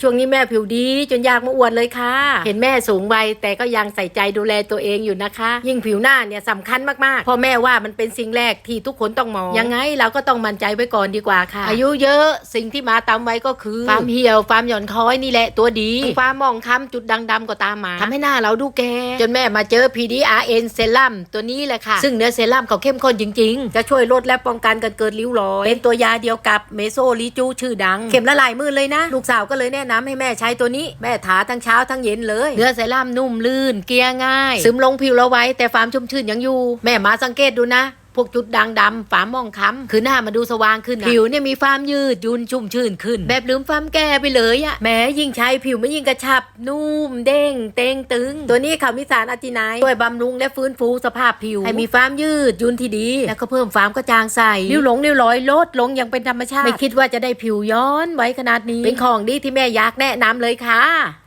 ช่วงนี้แม่ผิวดีจนอยากมาอวดเลยค่ะ เห็นแม่สูงวัยแต่ก็ยังใส่ใจดูแลตัวเองอยู่นะคะ ยิ่งผิวหน้าเนี่ยสำคัญมากๆพ่อแม่ว่ามันเป็นสิ่งแรกที่ทุกคนต้องมอง ยังไงเราก็ต้องมั่นใจไว้ก่อนดีกว่าค่ะ อายุเยอะสิ่งที่มาตามไว้ก็คือความเหี่ยวความหย่อนคล้อยนี่แหละตัวดี ความมองค้ำจุดด่างๆก็ตามมาทำให้หน้าเราดูแก่จนแม่มาเจอ PDRN เซรั่มตัวนี้แหละค่ะ ซึ่งเนื้อเซรั่มเขาเข้มข้นจริง ๆ จะช่วยลดและป้องกันการเกิดริ้วรอยเป็นตัวยาเดียวกับเมโซลิจูชื่อดัง เข็มละลายมือเลยนะ ลูกสาวก็เลยแนะนำให้แม่ใช้ตัวนี้แม่ทาทั้งเช้าทั้งเย็นเลยเนื้อเซรั่มนุ่มลื่น เกลี่ยง่าย ซึมลงผิวเราไว้แต่ความชุ่มชื่นยังอยู่ แม่มาสังเกตดูนะ พวกจุดด่างดำฝามมองค้ำคือหน้ามาดูสว่างขึ้นนะผิวเนี่ยมีความยืดหยุนชุ่มชื่นขึ้น แบบลืมความแก่ไปเลยอะแม้ยิ่งใช้ผิวไม่ยิ่งกระชับ นุ่มเด้งเต่งตึง ตัวนี้เขามีสารอะจิไนายช่วยบำรุงและฟื้นฟูสภาพผิว ให้มีความยืดหยุนที่ดี แล้วก็เพิ่มความกระจ่างใสริ้วหลงริ้วรอยลดลงอย่างเป็นธรรมชาติ ไม่คิดว่าจะได้ผิวย้อนไว้ขนาดนี้ เป็นของดีที่แม่อยากแนะนำเลยค่ะ